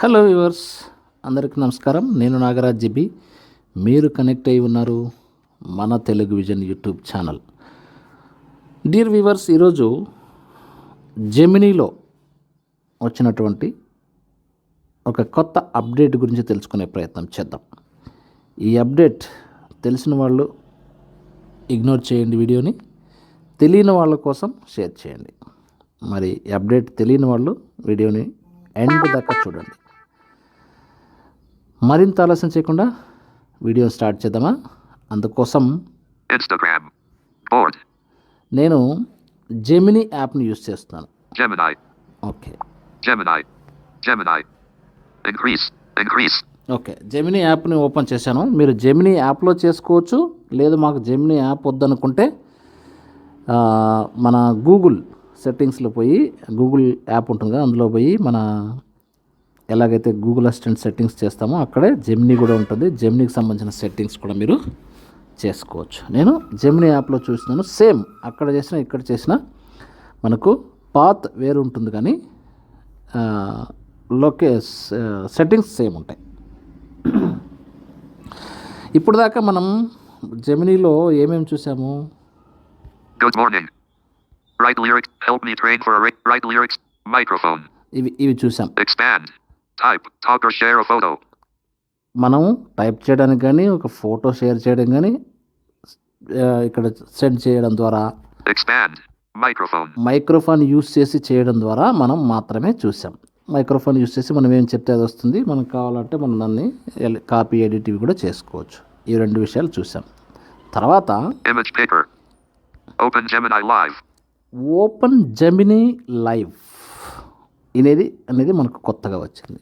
Hello viewers అందరికీ నమస్కారం. నేను నాగరాజ్ జిబి మీరు కనెక్ట్ అయి ఉన్నారు మన Telugu vision YouTube channel. Dear viewers ఈరోజు జెమినీలో వచ్చినటువంటి ఒక కొత్త అప్డేట్ గురించి తెలుసుకునే ప్రయత్నం చేద్దాం. ఈ అప్డేట్ తెలిసిన వాళ్ళు ఇగ్నోర్ చేయండి వీడియోని తెలియని వాళ్ళ కోసం షేర్ చేయండి. మరి అప్డేట్ తెలియని వాళ్ళు వీడియోని ఎండ్ దాకా చూడండి. మరింత ఆలస్యం చేయకుండా వీడియో స్టార్ట్ చేద్దామా? అందుకోసం. నేను జెమినీ యాప్ని యూస్ చేస్తున్నాను. ఓకే. ఓకే. జెమినీ యాప్ని ఓపెన్ చేశాను. మీరు జెమినీ యాప్లో చేసుకోవచ్చు. లేదు మాకు జెమినీ యాప్ వద్దనుకుంటే మన గూగుల్ సెట్టింగ్స్లో పోయి గూగుల్ యాప్ ఉంటుంది కదా అందులో పోయి మన ఎలాగైతే గూగుల్ అసిస్టెంట్ సెట్టింగ్స్ చేస్తామో అక్కడే జెమినీ కూడా ఉంటుంది. జెమినీకి సంబంధించిన సెట్టింగ్స్ కూడా మీరు చేసుకోవచ్చు. నేను జెమినీ యాప్లో చూసినాను సేమ్ అక్కడ చేసిన ఇక్కడ చేసిన మనకు పాత్ వేరు ఉంటుంది కానీ లొకే సెట్టింగ్స్ సేమ్ ఉంటాయి. ఇప్పుడు దాకా మనం జెమినీలో ఏమేమి చూసాము. ఇవి ఇవి చూసాం. Or share a photo. మనం టైప్ చేయడానికి కానీ ఒక ఫోటో షేర్ చేయడం కానీ ఇక్కడ సెండ్ చేయడం ద్వారా Expand. Microphone. మైక్రోఫోన్ యూస్ చేసి చేయడం ద్వారా మనం మాత్రమే చూసాం మైక్రోఫోన్ యూస్ చేసి మనం ఏం చెప్తే అది వస్తుంది మనకు కావాలంటే మనం దాన్ని కాపీ ఎడిట్ ఇవి కూడా చేసుకోవచ్చు ఈ రెండు విషయాలు చూసాం తర్వాత Gemini Live. Open Gemini live వినేది అనేది మనకు కొత్తగా వచ్చింది.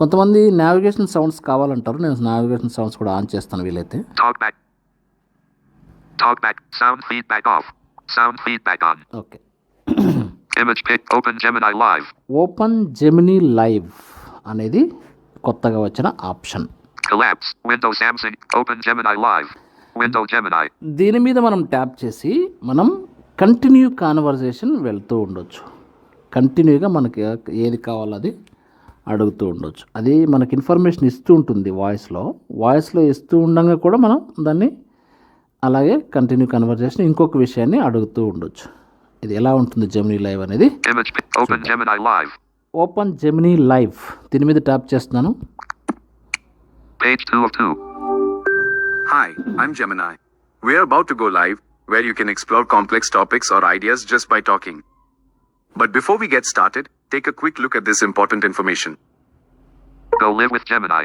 కొంతమంది నావిగేషన్ సౌండ్స్ కావాలంటారు. నేను నావిగేషన్ సౌండ్స్ కూడా ఆన్ చేస్తాను వీలైతే. ఓపెన్ జెమినీ లైవ్ అనేది కొత్తగా వచ్చిన ఆప్షన్. దీని మీద మనం ట్యాప్ చేసి మనం కంటిన్యూ కాన్వర్జేషన్ వెళ్తూ ఉండొచ్చు. కంటిన్యూగా మనకి ఏది కావాలో అది అడుగుతూ ఉండొచ్చు అది మనకి ఇన్ఫర్మేషన్ ఇస్తూ ఉంటుంది వాయిస్లో వాయిస్లో ఇస్తూ ఉండగా కూడా మనం దాన్ని అలాగే కంటిన్యూ కన్వర్జేషన్ ఇంకొక విషయాన్ని అడుగుతూ ఉండొచ్చు ఇది ఎలా ఉంటుంది జెమినీ లైవ్ అనేది Image pick. Open Gemini Live. Open Gemini live దీని మీద ట్యాప్ చేస్తున్నాను Page 2 of 2. Hi, I'm Gemini. We're about to go live, where you can explore complex topics or ideas just by talking. But before we get started, take a quick look at this important information. Go live with Gemini.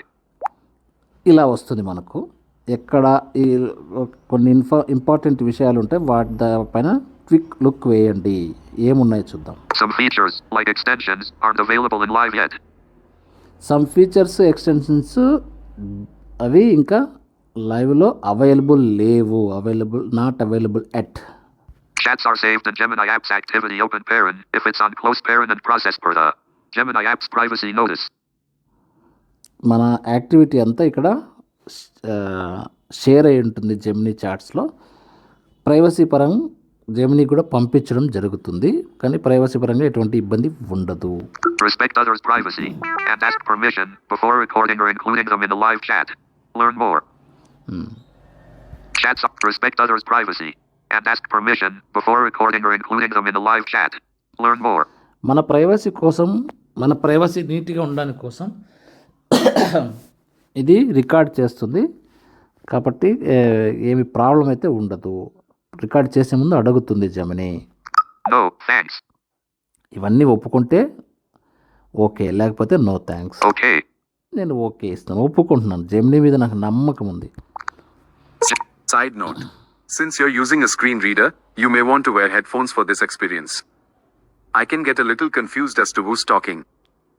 ఇలా వస్తుంది మనకు ఎక్కడ ఈ కొన్ని ఇన్ఫా important విషయాలు ఉంటాయి వాటి పైన క్విక్ లుక్ వేయండి ఏమున్నాయి చూద్దాం Some features, like extensions, aren't available in live yet. Some features extensions అవి ఇంకా లైవ్లో అవైలబుల్ లేవు available not available at Chats are saved in Gemini Apps Activity Open Parent if it's on close parent and process per the Gemini Apps Privacy Notice. మన activity అంతా ఇక్కడ share అయి ఉంటుంది Gemini చాట్స్లో ప్రైవసీ పరం Gemini కూడా పంపించడం జరుగుతుంది కానీ ప్రైవసీ పరంగా ఎటువంటి ఇబ్బంది ఉండదు Respect others' privacy and ask permission before recording or including them in the live chat. Learn more. Chats respect others' privacy and ask permission before recording or including them in the live chat. Learn more. మన privacy కోసం మన privacy నీట్గా ఉండడానికి కోసం ఇది record చేస్తుంది. కాబట్టి ఏమి ప్రాబ్లం అయితే ఉండదు. రికార్డ్ చేసే ముందు అడుగుతుంది జమిని. No, thanks. ఇవన్నీ ఒప్పుకుంటే ఓకే. లేకపోతే నో థ్యాంక్స్ Okay. నేను ఓకే ఇస్తాను ఒప్పుకుంటున్నాను. జమినీ మీద నాకు నమ్మకం ఉంది. Side note. Since you're using a screen reader, you may want to wear headphones for this experience. I can get a little confused as to who's talking.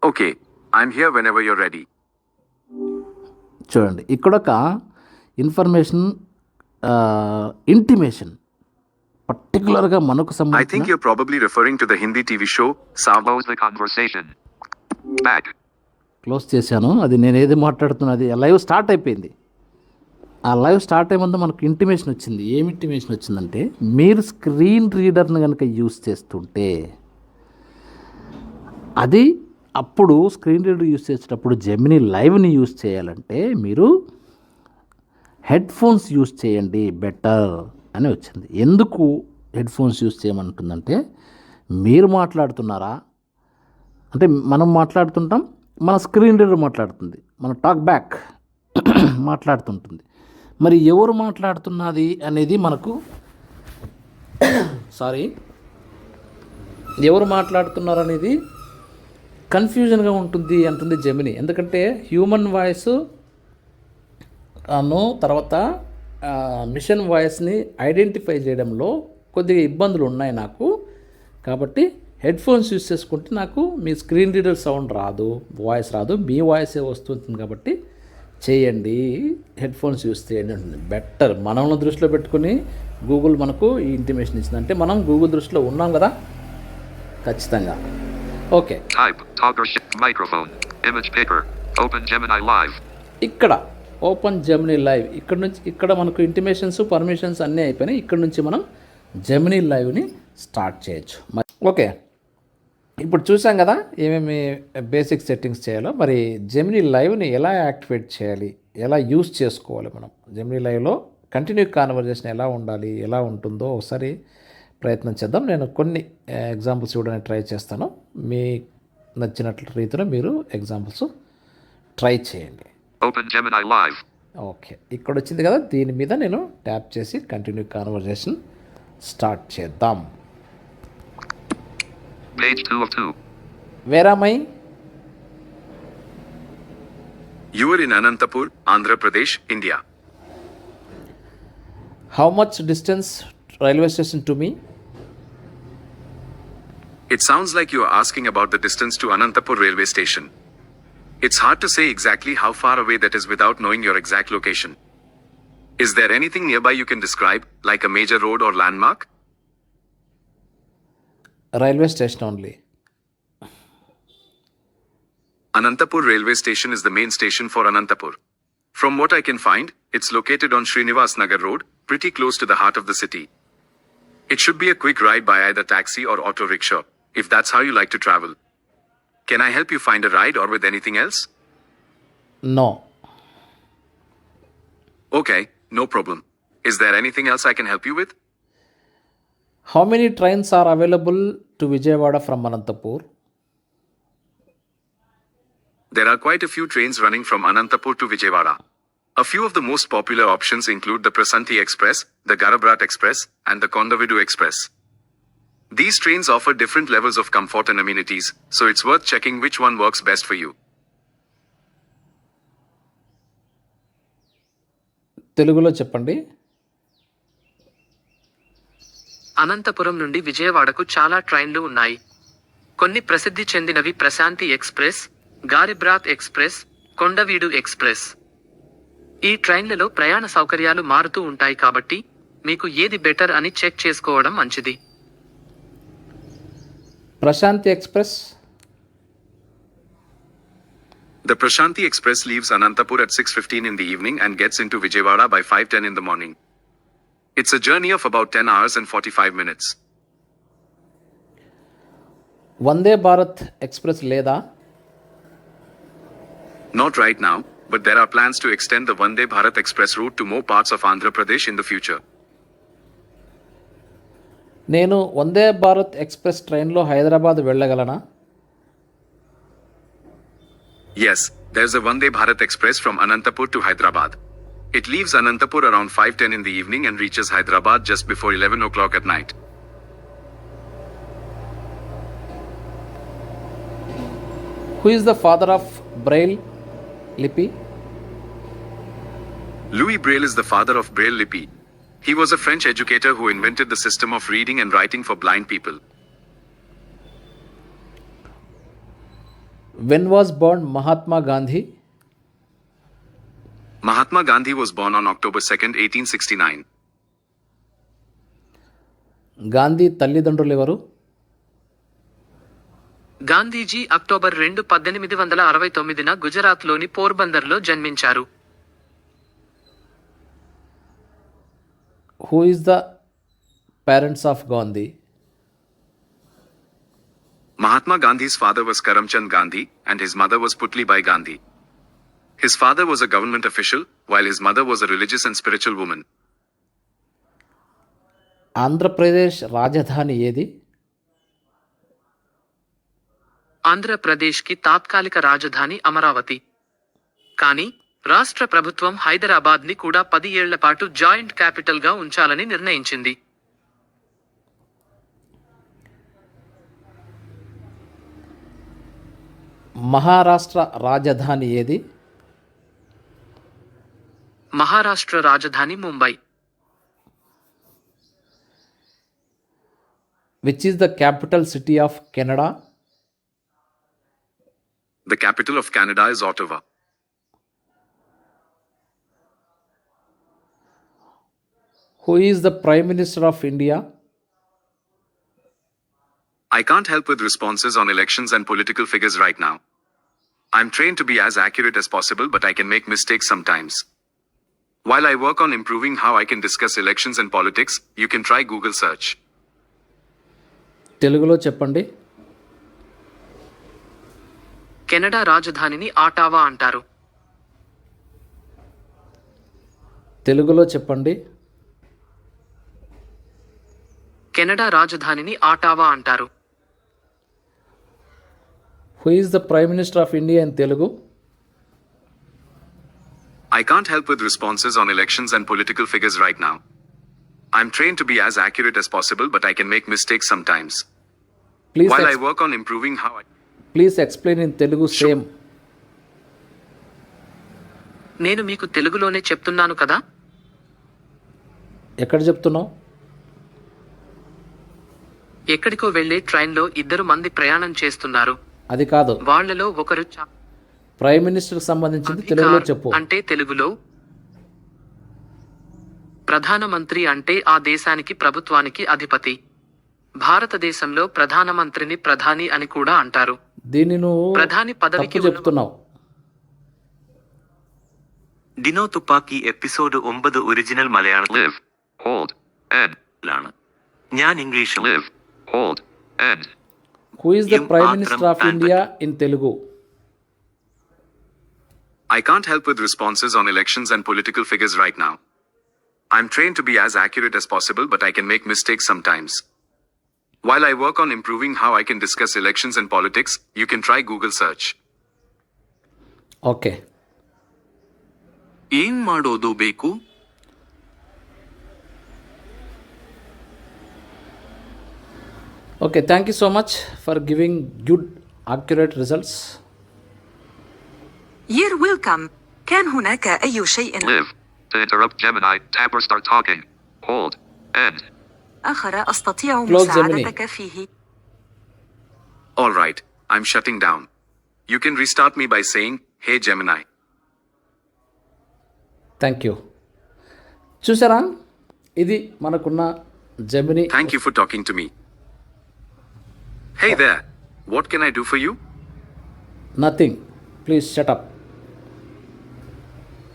Okay, I'm here whenever you're ready. చూడండి ఇక్కడ ఒక information intimation పర్టికులర్గా మనకు I think సంబంధించిన you're probably referring to the Hindi TV show Sav. Close the conversation. Back. Close చేశాను అది నేను ఏది మాట్లాడుతున్నా అది లైవ్ స్టార్ట్ అయిపోయింది ఆ లైవ్ స్టార్ట్ అయ్యే ముందు మనకు ఇంటిమేషన్ వచ్చింది. ఏమి ఇంటిమేషన్ వచ్చిందంటే మీరు స్క్రీన్ రీడర్ని కనుక యూస్ చేస్తుంటే అది అప్పుడు స్క్రీన్ రీడర్ యూస్ చేసేటప్పుడు జెమిని లైవ్ని యూస్ చేయాలంటే మీరు హెడ్ ఫోన్స్ యూస్ చేయండి బెటర్ అని వచ్చింది. ఎందుకు హెడ్ ఫోన్స్ యూస్ చేయమంటుందంటే మీరు మాట్లాడుతున్నారా? అంటే మనం మాట్లాడుతుంటాం మన స్క్రీన్ రీడర్ మాట్లాడుతుంది మన టాక్ బ్యాక్ మాట్లాడుతుంటుంది. మరి ఎవరు మాట్లాడుతున్నది అనేది మనకు సారీ ఎవరు మాట్లాడుతున్నారు అనేది కన్ఫ్యూజన్గా ఉంటుంది అంటుంది జమిని. ఎందుకంటే హ్యూమన్ వాయిస్ అను తర్వాత మిషన్ వాయిస్ని ఐడెంటిఫై చేయడంలో కొద్దిగా ఇబ్బందులు ఉన్నాయి నాకు. కాబట్టి హెడ్ ఫోన్స్ యూస్ చేసుకుంటే నాకు మీ స్క్రీన్ రీడర్ సౌండ్ రాదు వాయిస్ రాదు మీ వాయిసే వస్తుంది కాబట్టి చేయండి హెడ్ ఫోన్స్ యూస్ చేయండి ఉంటుంది బెటర్ మనల్ని దృష్టిలో పెట్టుకుని గూగుల్ మనకు ఈ ఇంటిమేషన్ ఇచ్చింది. అంటే మనం గూగుల్ దృష్టిలో ఉన్నాం కదా? ఖచ్చితంగా. ఓకే. Open Gemini Live. ఇక్కడ ఓపెన్ జెమినీ లైవ్ ఇక్కడ నుంచి ఇక్కడ మనకు ఇంటిమేషన్స్ పర్మిషన్స్ అన్నీ అయిపోయినాయి. ఇక్కడ నుంచి మనం జెమినీ లైవ్ని స్టార్ట్ చేయొచ్చు. ఓకే ఇప్పుడు చూసాం కదా ఏమేమి బేసిక్ సెట్టింగ్స్ చేయాలో. మరి జెమినీ లైవ్ని ఎలా యాక్టివేట్ చేయాలి? ఎలా యూస్ చేసుకోవాలి మనం? జెమినీ లైవ్లో కంటిన్యూ కాన్వర్జేషన్ ఎలా ఉండాలి? ఎలా ఉంటుందో ఒకసారి ప్రయత్నం చేద్దాం. నేను కొన్ని ఎగ్జాంపుల్స్ ఇవ్వడానికి ట్రై చేస్తాను. మీ నచ్చినట్ల రీతిలో మీరు ఎగ్జాంపుల్స్ ట్రై చేయండి. ఓకే ఇక్కడ వచ్చింది కదా దీని మీద నేను ట్యాప్ చేసి కంటిన్యూ కాన్వర్జేషన్ స్టార్ట్ చేద్దాం. Page 2 of 2. Where am I? You are in Anantapur, Andhra Pradesh, India. How much distance railway station to me? It sounds like you are asking about the distance to Anantapur railway station. It's hard to say exactly how far away that is without knowing your exact location. Is there anything nearby you can describe, like a major road or landmark? railway station only. Anantapur railway station is the main station for Anantapur. From what I can find, it's located on Srinivas Nagar Road, pretty close to the heart of the city. It should be a quick ride by either taxi or auto rickshaw, if that's how you like to travel. Can I help you find a ride or with anything else? No. Okay, no problem. Is there anything else I can help you with? How many trains are available to Vijayawada from Anantapur There are quite a few trains running from Anantapur to Vijayawada. A few of the most popular options include the Prasanthi Express, the Garabrat Express, and the Kondavidu Express. These trains offer different levels of comfort and amenities, so it's worth checking which one works best for you. తెలుగులో చెప్పండి అనంతపురం నుండి విజయవాడకు చాలా ట్రైన్లు ఉన్నాయి. కొన్ని ప్రసిద్ధి చెందినవి Prashanti express Garibrath express Kondaveedu express. ఈ ట్రైన్లలో ప్రయాణ సౌకర్యాలు మారుతూ ఉంటాయి కాబట్టి మీకు ఏది బెటర్ అని చెక్ చేసుకోవడం మంచిది. Prashanti express. The Prashanti Express leaves Anantapur at 6:15 in the evening and gets into Vijayawada by 5:10 in the morning. It's a journey of about 10 hours and 45 minutes. Vande Bharat express లేదా Not right now, but there are plans to extend the Vande Bharat Express route to more parts of Andhra Pradesh in the future. నేను వందే Bharat express ట్రైన్లో Hyderabad వెళ్ళగలనా Yes, there's a Vande Bharat Express from Anantapur to Hyderabad. It leaves Anantapur around 5.10 in the evening and reaches Hyderabad just before 11 o'clock at night. Who is the father of Braille Lippi? Louis Braille is the father of Braille Lippi. He was a French educator who invented the system of reading and writing for blind people. When was born Mahatma Gandhi? Mahatma Gandhi was born on October 2nd, 1869. Gandhi తల్లిదండ్రులు ఎవరు Gandhiji October రెండు పద్దెనిమిది వందల అరవై తొమ్మిదిన గుజరాత్లోని పోర్బందర్లో జన్మించారు who is the parents of Gandhi Mahatma Gandhi's father was Karamchand Gandhi and his mother was Putli Bai Gandhi. His father was a government official, while his mother was a religious and spiritual woman. Andhra Pradesh రాజధాని ఏది? ఆంధ్రప్రదేశ్కి తాత్కాలిక రాజధాని అమరావతి. కానీ రాష్ట్ర ప్రభుత్వం హైదరాబాద్ని కూడా పది ఏళ్ళ పాటు జాయింట్ క్యాపిటల్గా ఉంచాలని నిర్ణయించింది. మహారాష్ట్ర రాజధాని ఏది? ಮಹಾರಾಷ್ಟ್ರ ರಾಜಧಾನಿ Mumbai, Which is the capital city of Canada? The capital of Canada is Ottawa. Who is the Prime Minister of India? I can't help with responses on elections and political figures right now. I'm trained to be as accurate as possible, but I can make mistakes sometimes. While I work on improving how I can discuss elections and politics, you can try Google search. తెలుగులో చెప్పండి Canada రాజధానిని Ottawa అంటారు తెలుగులో చెప్పండి Canada రాజధానిని Ottawa అంటారు who is the prime minister of India in Telugu I can't help with responses on elections and political figures right now. I'm trained to be as accurate as possible, but I can make mistakes sometimes. Please While I work on improving how I please explain in Telugu same నేను మీకు తెలుగులోనే చెప్తున్నాను కదా ఎక్కడ చెప్తున్నావు ఎక్కడికో వెళ్ళే ట్రైన్లో ఇద్దరు మంది ప్రయాణం చేస్తున్నారు అది కాదు వాళ్ళలో ఒకరు చా- ప్రైమ్ మినిస్టర్కి సంబంధించింది తెలుగులో అధికార్ చెప్పు అంటే తెలుగులో ప్రధానమంత్రి అంటే ఆ దేశానికి ప్రభుత్వానికి అధిపతి భారతదేశంలో ప్రధానమంత్రిని ప్రధాని అని కూడా అంటారు దీన్ని నువ్వు ప్రధాని పదవికి తప్పు చెప్తున్నావు ഡിനോ തുപ്പാക്കി എപ്പിസോഡ് ഒമ്പത് ഒറിജിനൽ മലയാളത്തിലാണ് Live. Hold. End. ഞാൻ ഇംഗ്ലീഷിൽ Live. Hold. End. Who is the You prime are minister of I can't help with responses on elections and political figures right now. I'm trained to be as accurate as possible, but I can make mistakes sometimes. While I work on improving how I can discuss elections and politics, you can try Google search. Okay. ಏನ್ ಮಾಡೋದು ಬೇಕು okay thank you so much for giving good accurate results You're welcome. كان هناك أي شيء Live. To interrupt Gemini, tap or start talking. Hold. End. آخر أستطيع Close مساعدتك فيه؟ Alright, I'm shutting down. You can restart me by saying, Hey Gemini. Thank you చూసారా ఇది మనకున్న Gemini Thank you for talking to me. Hey there, what can I do for you? Nothing please shut up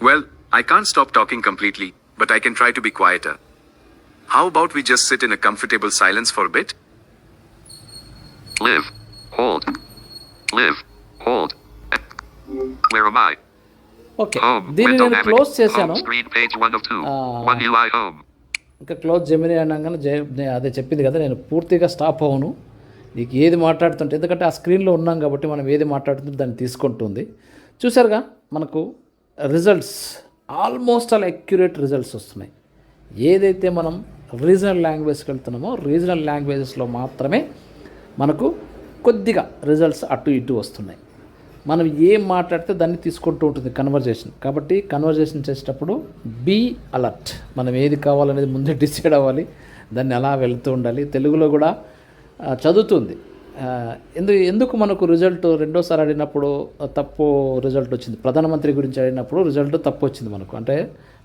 Well, I can't stop talking completely, but I can try to be quieter. How about we just sit in a comfortable silence for a bit? Live. Hold. Live. Hold. Where am I? Okay Home. దీన్ని Window నేను. క్లోజ్ చేశాను Home screen page one of two. Ah. One UI home. ఇంకా close Gemini అనగానే అదే చెప్పింది కదా నేను పూర్తిగా స్టాప్ అవ్వను నీకు ఏది మాట్లాడుతుంటే ఎందుకంటే ఆ స్క్రీన్లో ఉన్నాం కాబట్టి మనం ఏది మాట్లాడుతుంటే దాన్ని తీసుకుంటుంది చూసారుగా మనకు results almost all accurate results వస్తున్నాయి. ఏదైతే మనం రీజనల్ లాంగ్వేజ్కి వెళ్తున్నామో రీజనల్ లాంగ్వేజెస్లో మాత్రమే మనకు కొద్దిగా రిజల్ట్స్ అటు ఇటు వస్తున్నాయి. మనం ఏం మాట్లాడితే దాన్ని తీసుకుంటూ ఉంటుంది కన్వర్జేషన్ కాబట్టి కన్వర్జేషన్ చేసేటప్పుడు బీ అలర్ట్ మనం ఏది కావాలనేది ముందే డిసైడ్ అవ్వాలి. దాన్ని అలా వెళ్తూ ఉండాలి. తెలుగులో కూడా చదువుతుంది ఎందుకు ఎందుకు మనకు రిజల్ట్ రెండోసారి అడిగినప్పుడు తప్పు రిజల్ట్ వచ్చింది? ప్రధానమంత్రి గురించి అడిగినప్పుడు రిజల్ట్ తప్పు వచ్చింది మనకు. అంటే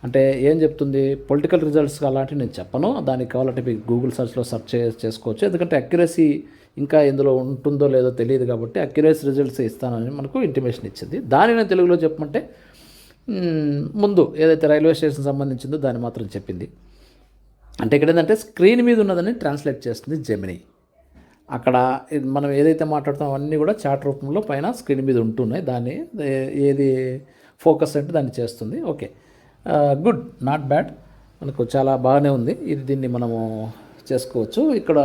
అంటే ఏం చెప్తుంది? పొలిటికల్ రిజల్ట్స్ అలాంటివి నేను చెప్పను. దానికి కావాలంటే మీకు గూగుల్ సర్చ్లో సర్చ్ చే చేసుకోవచ్చు. ఎందుకంటే అక్యురసీ ఇంకా ఇందులో ఉంటుందో లేదో తెలియదు కాబట్టి అక్యురేస్ రిజల్ట్స్ ఇస్తానని మనకు ఇంటిమేషన్ ఇచ్చింది. దానిని నేను తెలుగులో చెప్పమంటే ముందు ఏదైతే రైల్వే స్టేషన్ సంబంధించిందో దాన్ని మాత్రం చెప్పింది. అంటే ఇక్కడ ఏంటంటే స్క్రీన్ మీద ఉన్నదని ట్రాన్స్లేట్ చేస్తుంది జెమినీ అక్కడ ఇది మనం ఏదైతే మాట్లాడుతామో అన్నీ కూడా చాట్ రూపంలో పైన స్క్రీన్ మీద ఉంటున్నాయి. దాన్ని ఏది ఫోకస్ అంటే దాన్ని చేస్తుంది. ఓకే. గుడ్. Not bad. మనకు చాలా బాగానే ఉంది. ఇది దీన్ని మనము చేసుకోవచ్చు. ఇక్కడ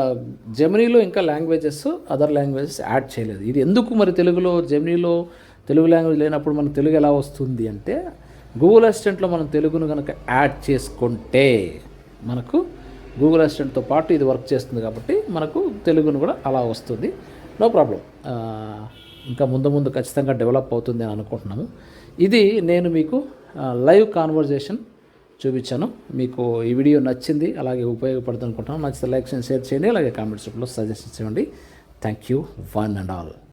జెమినీలో ఇంకా లాంగ్వేజెస్ అదర్ లాంగ్వేజెస్ యాడ్ చేయలేదు. ఇది ఎందుకు మరి తెలుగులో జెమినీలో తెలుగు లాంగ్వేజ్ లేనప్పుడు మన తెలుగు ఎలా వస్తుంది అంటే గూగుల్ అసిస్టెంట్లో మనం తెలుగును కనుక యాడ్ చేసుకుంటే మనకు గూగుల్ అసిస్టెంట్తో పాటు ఇది వర్క్ చేస్తుంది కాబట్టి మనకు తెలుగును కూడా అలా వస్తుంది. నో ప్రాబ్లం ఇంకా ముందు ముందు ఖచ్చితంగా డెవలప్ అవుతుంది అని అనుకుంటున్నాము. ఇది నేను మీకు లైవ్ కాన్వర్జేషన్ చూపించాను. మీకు ఈ వీడియో నచ్చింది అలాగే ఉపయోగపడుతుంది అనుకుంటున్నాను. నచ్చితే లైక్ చేయండి షేర్ చేయండి అలాగే కామెంట్స్ రూపంలో సజెషన్స్ ఇవ్వండి thank you one and all